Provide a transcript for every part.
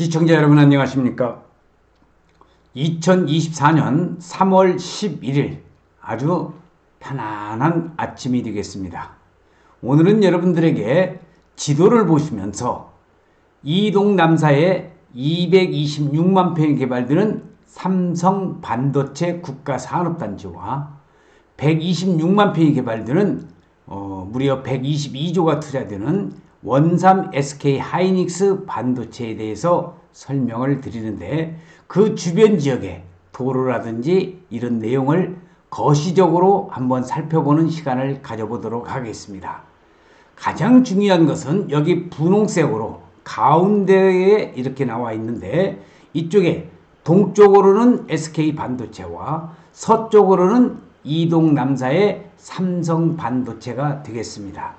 시청자 여러분 안녕하십니까? 2024년 3월 11일 아주 편안한 아침이 되겠습니다. 오늘은 여러분들에게 지도를 보시면서 이동 남사에 226만 평이 개발되는 삼성 반도체 국가 산업단지와 126만 평이 개발되는 어, 무려 122조가 투자되는 원삼 SK 하이닉스 반도체에 대해서 설명을 드리는데 그 주변 지역의 도로라든지 이런 내용을 거시적으로 한번 살펴보는 시간을 가져보도록 하겠습니다. 가장 중요한 것은 여기 분홍색으로 가운데에 이렇게 나와 있는데 이쪽에 동쪽으로는 SK 반도체와 서쪽으로는 이동 남사의 삼성 반도체가 되겠습니다.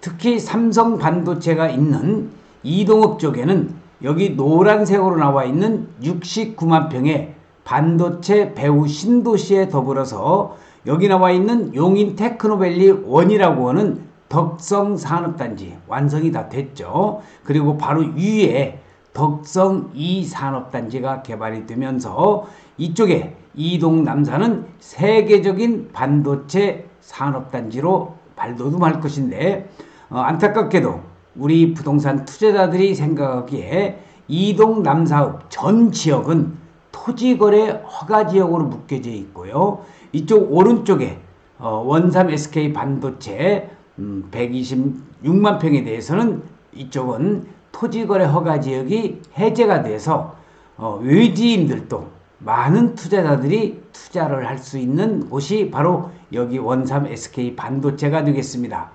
특히 삼성 반도체가 있는 이동업 쪽에는 여기 노란색으로 나와 있는 69만 평의 반도체 배후 신도시에 더불어서 여기 나와 있는 용인 테크노밸리 원이라고 하는 덕성 산업단지 완성이 다 됐죠. 그리고 바로 위에 덕성 2 산업단지가 개발이 되면서 이쪽에 이동 남사는 세계적인 반도체 산업단지로 발돋움할 것인데 어, 안타깝게도 우리 부동산 투자자들이 생각하기에 이동 남사읍 전 지역은 토지거래 허가 지역으로 묶여져 있고요. 이쪽 오른쪽에 어, 원삼 SK 반도체 음, 126만 평에 대해서는 이쪽은 토지거래 허가 지역이 해제가 돼서 어, 외지인들도 많은 투자자들이 투자를 할 수 있는 곳이 바로 여기 원삼 SK 반도체가 되겠습니다.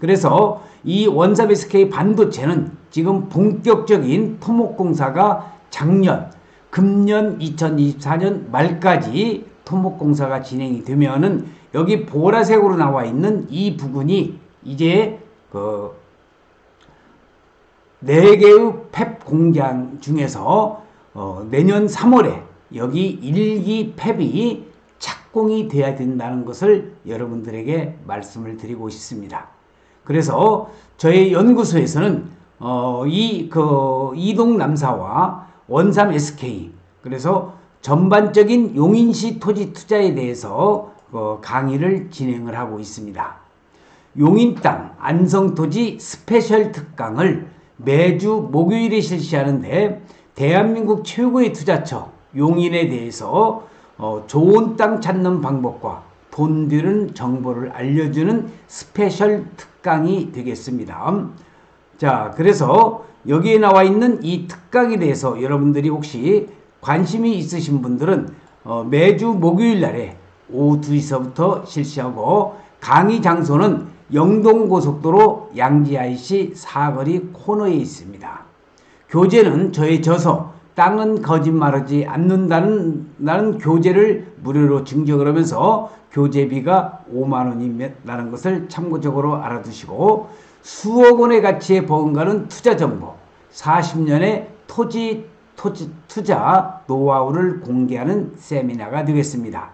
그래서 이 원삽 SK 반도체는 지금 본격적인 토목공사가 작년, 금년 2024년 말까지 토목공사가 진행이 되면은 여기 보라색으로 나와 있는 이 부분이 이제 그 4개의 펩 공장 중에서 어 내년 3월에 여기 1기 펩이 착공이 돼야 된다는 것을 여러분들에게 말씀을 드리고 싶습니다. 그래서 저희 연구소에서는 어, 이 그 이동 남사와 원삼 SK 그래서 전반적인 용인시 토지 투자에 대해서 어, 강의를 진행을 하고 있습니다. 용인 땅 안성 토지 스페셜 특강을 매주 목요일에 실시하는데 대한민국 최고의 투자처 용인에 대해서 어, 좋은 땅 찾는 방법과 돈 드는 정보를 알려주는 스페셜 특강이 되겠습니다. 자, 그래서 여기에 나와 있는 이 특강에 대해서 여러분들이 혹시 관심이 있으신 분들은 어, 매주 목요일 날에 오후 2시서부터 실시하고 강의 장소는 영동고속도로 양지 IC 사거리 코너에 있습니다. 교재는 저의 저서 땅은 거짓말하지 않는다는 나는 교재를 무료로 증정을 하면서 교재비가 5만 원이라는 것을 참고적으로 알아두시고 수억 원의 가치의 버금가는 투자 정보 40년의 토지, 토지 투자 노하우를 공개하는 세미나가 되겠습니다.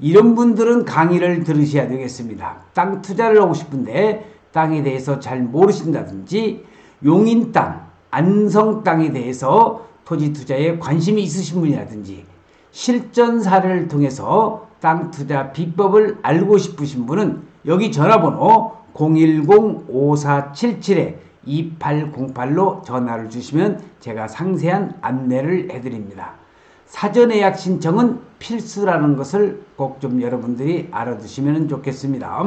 이런 분들은 강의를 들으셔야 되겠습니다. 땅 투자를 하고 싶은데 땅에 대해서 잘 모르신다든지 용인 땅, 안성 땅에 대해서 토지 투자에 관심이 있으신 분이라든지 실전 사례를 통해서 땅 투자 비법을 알고 싶으신 분은 여기 전화번호 010-5477-2808로 전화를 주시면 제가 상세한 안내를 해드립니다. 사전 예약 신청은 필수라는 것을 꼭 좀 여러분들이 알아두시면 좋겠습니다.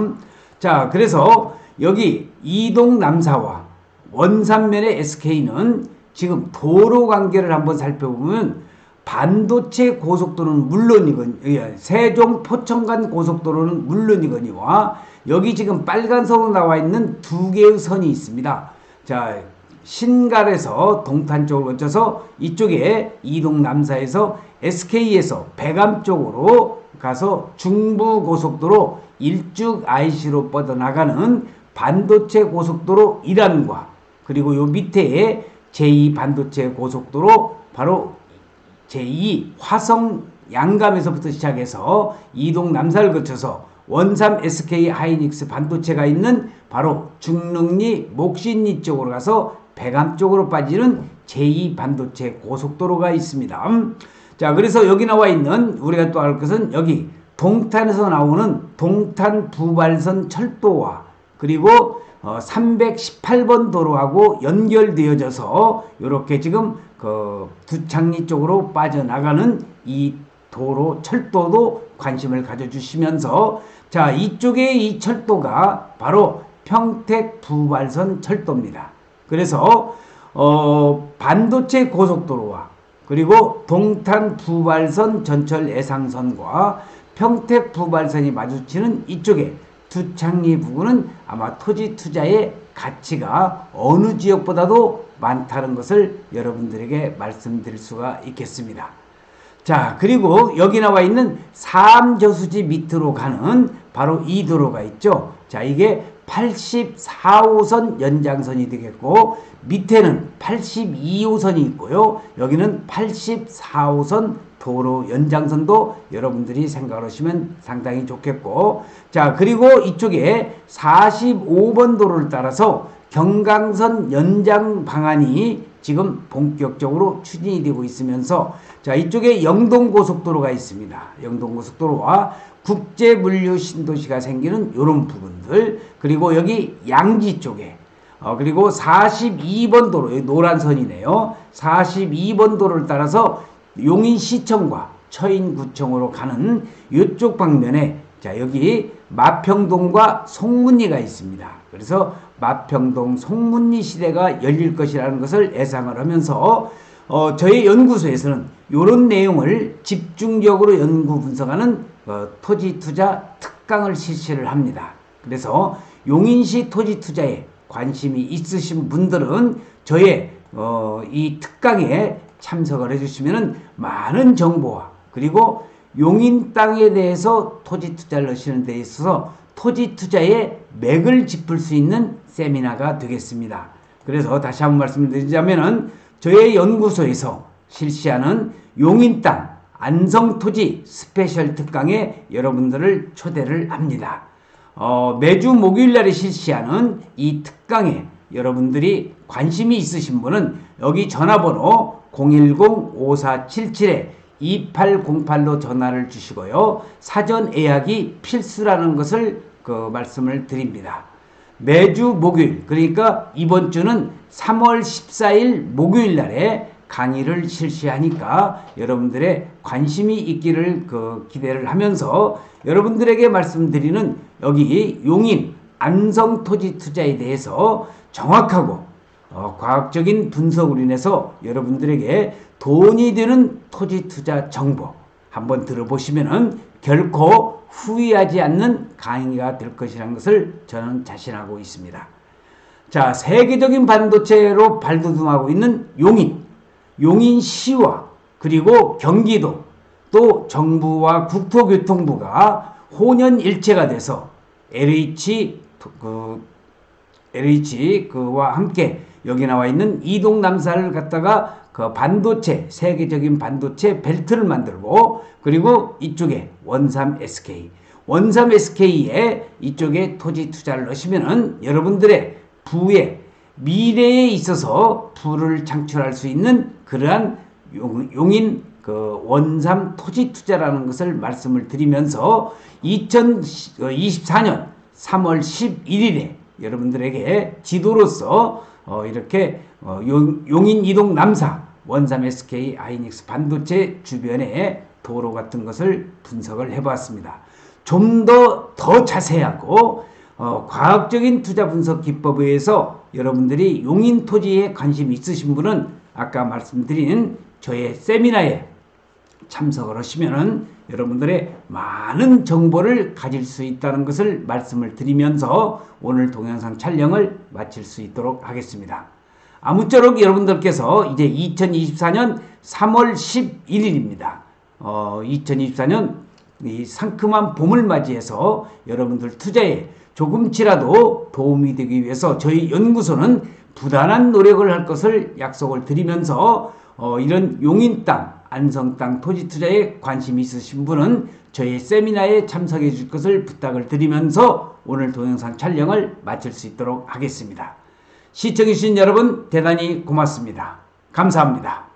자, 그래서 여기 이동 남사와 원산면의 SK는 지금 도로 관계를 한번 살펴보면 반도체 고속도로는 물론이건 예, 세종 포천 간 고속도로는 물론이거니와 여기 지금 빨간색으로 나와 있는 두 개의 선이 있습니다. 자 신갈에서 동탄 쪽으로 거쳐서 이쪽에 이동 남사에서 SK에서 배감 쪽으로 가서 중부 고속도로 일쭉 IC로 뻗어나가는 반도체 고속도로 일환과 그리고 요 밑에 제2 반도체 고속도로 바로 제2 화성 양감에서부터 시작해서 이동 남사를 거쳐서 원삼 SK 하이닉스 반도체가 있는 바로 중릉리 목신리 쪽으로 가서 배감 쪽으로 빠지는 제2 반도체 고속도로가 있습니다. 음, 자, 그래서 여기 나와 있는 우리가 또 알 것은 여기 동탄에서 나오는 동탄 부발선 철도와 그리고 어, 318번 도로하고 연결되어져서 이렇게 지금 그 두창리 쪽으로 빠져나가는 이 도로 철도도 관심을 가져주시면서 자 이쪽에 이 철도가 바로 평택 부발선 철도입니다. 그래서 어, 반도체 고속도로와 그리고 동탄 부발선 전철 예상선과 평택 부발선이 마주치는 이쪽에 두창리 부근은 아마 토지 투자의 가치가 어느 지역보다도 많다는 것을 여러분들에게 말씀드릴 수가 있겠습니다. 자, 그리고 여기 나와 있는 삼저수지 밑으로 가는 바로 이 도로가 있죠. 자, 이게 84호선 연장선이 되겠고 밑에는 82호선이 있고요. 여기는 84호선 도로 연장선도 여러분들이 생각하시면 상당히 좋겠고 자 그리고 이쪽에 45번 도로를 따라서 경강선 연장 방안이 지금 본격적으로 추진이 되고 있으면서 자 이쪽에 영동고속도로가 있습니다. 영동고속도로와 국제 물류 신도시가 생기는 이런 부분들 그리고 여기 양지 쪽에 어, 그리고 42번 도로 노란 선이네요. 42번 도로를 따라서 용인시청과 처인구청으로 가는 이쪽 방면에 자 여기 마평동과 송문리가 있습니다. 그래서 마평동 송문리 시대가 열릴 것이라는 것을 예상을 하면서 어, 저희 연구소에서는 이런 내용을 집중적으로 연구 분석하는 어, 토지 투자 특강을 실시를 합니다. 그래서 용인시 토지 투자에 관심이 있으신 분들은 저의 어, 이 특강에 참석을 해주시면 많은 정보와 그리고 용인 땅에 대해서 토지 투자를 하시는 데 있어서 토지 투자의 맥을 짚을 수 있는 세미나가 되겠습니다. 그래서 다시 한번 말씀드리자면은 저의 연구소에서 실시하는 용인 땅 안성 토지 스페셜 특강에 여러분들을 초대를 합니다. 어, 매주 목요일 날에 실시하는 이 특강에 여러분들이 관심이 있으신 분은 여기 전화번호 010-5477-2808로 전화를 주시고요. 사전 예약이 필수라는 것을 그 말씀을 드립니다. 매주 목요일, 그러니까 이번 주는 3월 14일 목요일 날에 강의를 실시하니까 여러분들의 관심이 있기를 그 기대를 하면서 여러분들에게 말씀드리는 여기 용인 안성 토지 투자에 대해서 정확하고 어, 과학적인 분석으로 인해서 여러분들에게 돈이 되는 토지 투자 정보 한번 들어보시면은 결코 후회하지 않는 강의가 될 것이라는 것을 저는 자신하고 있습니다. 자, 세계적인 반도체로 발돋움하고 있는 용인, 용인시와 그리고 경기도 또 정부와 국토교통부가 혼연일체가 돼서 LH 그 LH 그와 함께 여기 나와 있는 이동 남사를 갖다가 그 반도체 세계적인 반도체 벨트를 만들고 그리고 이쪽에 원삼 SK 원삼 SK에 이쪽에 토지 투자를 넣으시면은 여러분들의 부의 미래에 있어서 부를 창출할 수 있는 그러한 용 인 그 원삼 토지 투자라는 것을 말씀을 드리면서 2024년 3월 11일에 여러분들에게 지도로서 어 이렇게 어 용, 인 이동 남사 원삼 SK 아이닉스 반도체 주변의 도로 같은 것을 분석을 해봤습니다. 좀 더더 자세하고 어, 과학적인 투자 분석 기법에 의해서 여러분들이 용인 토지에 관심 있으신 분은 아까 말씀드린 저의 세미나에 참석을 하시면은 여러분들의 많은 정보를 가질 수 있다는 것을 말씀을 드리면서 오늘 동영상 촬영을 마칠 수 있도록 하겠습니다. 아무쪼록 여러분들께서 이제 2024년 3월 11일입니다. 어, 2024년 이 상큼한 봄을 맞이해서 여러분들 투자에 조금치라도 도움이 되기 위해서 저희 연구소는 부단한 노력을 할 것을 약속을 드리면서 어, 이런 용인 땅, 안성 땅 토지 투자에 관심이 있으신 분은 저희 세미나에 참석해 줄 것을 부탁을 드리면서 오늘 동영상 촬영을 마칠 수 있도록 하겠습니다. 시청해주신 여러분 대단히 고맙습니다. 감사합니다.